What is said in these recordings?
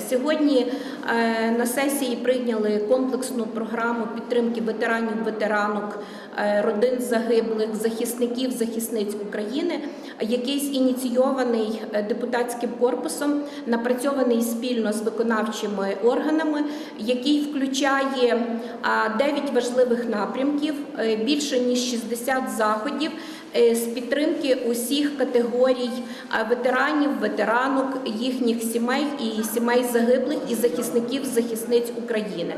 Сьогодні на сесії прийняли комплексну програму підтримки ветеранів, ветеранок, е, родин загиблих, захисників, захисниць України, який ініційований е, депутатським корпусом, напрацьований спільно з виконавчими органами, який включає 9 важливих напрямків, е, більше ніж 60 заходів е, з підтримки усіх категорій е, ветеранів, ветеранок, їхніх сімей і сімей загиблих і захисників, захисниць України.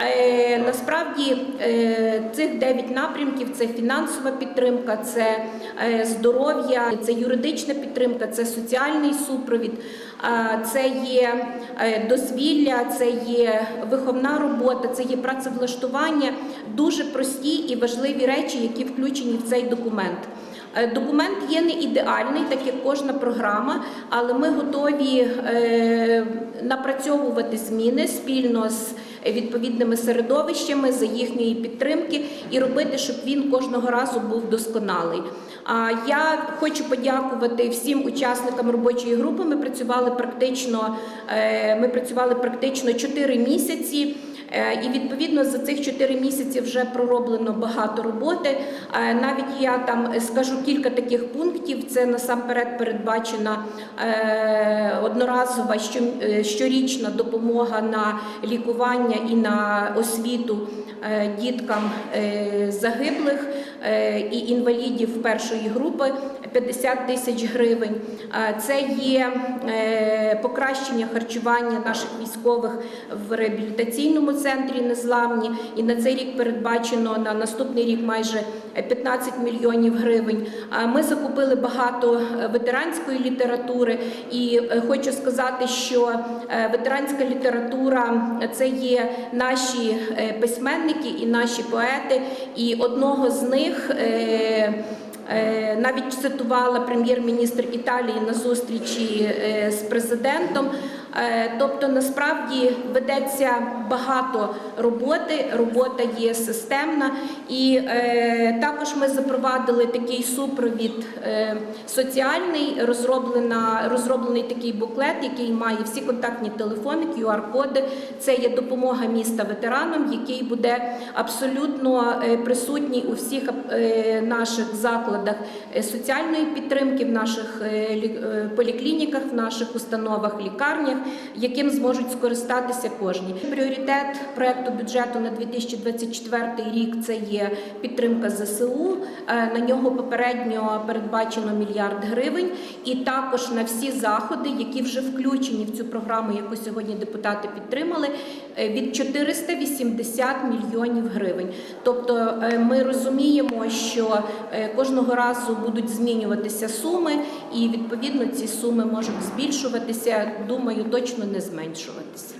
Е, Насправді е, цих 9 напрямків це фінансова підтримка, це е, здоров'я, це юридична підтримка, це соціальний супровід, це є дозвілля, це є виховна робота, це є працевлаштування. Дуже прості і важливі речі, які включені в цей документ. Е, Документ є не ідеальний, так як кожна програма, але ми готові е, напрацьовувати зміни спільно з відповідними середовищами за їхньої підтримки і робити, щоб він кожного разу був досконалий. А я хочу подякувати всім учасникам робочої групи. Ми працювали практично, е, ми працювали практично 4 місяці. Е, І відповідно за цих 4 місяці вже пророблено багато роботи. Е, Навіть я там скажу кілька таких пунктів. Це насамперед передбачена е, одноразова щорічна допомога на лікування і на освіту діткам загиблих і інвалідів першої групи 50 тисяч гривень. Це є покращення харчування наших військових в реабілітаційному центрі Незламні. І на цей рік передбачено на наступний рік майже 15 мільйонів гривень. Ми закупили багато е, ветеранської літератури, і е, хочу сказати, що е, ветеранська література це є наші е, письменники і наші поети. І одного з них. Е, Навіть цитувала прем'єр-міністр Італії на зустрічі е, з президентом. Е, Тобто, насправді ведеться багато роботи. Робота є системна, і е, також ми запровадили такий супровід е, соціальний, розроблена розроблений такий буклет, який має всі контактні телефони, QR-коди. Це є допомога міста ветеранам, який буде абсолютно присутній у всіх наших закладах соціальної підтримки, в наших е, поліклініках, в наших установах, лікарнях, яким зможуть скористатися кожні. Пріоритет проекту бюджету на 2024 рік це є підтримка ЗСУ. Е, На нього попередньо передбачено мільярд гривень, і також на всі заходи, які вже включені в цю програму, яку сьогодні депутати підтримали, е, від 480 мільйонів гривень. Тобто е, ми розуміємо, що кожного разу будуть змінюватися суми, і відповідно ці суми можуть збільшуватися. Думаю, точно не зменшуватися.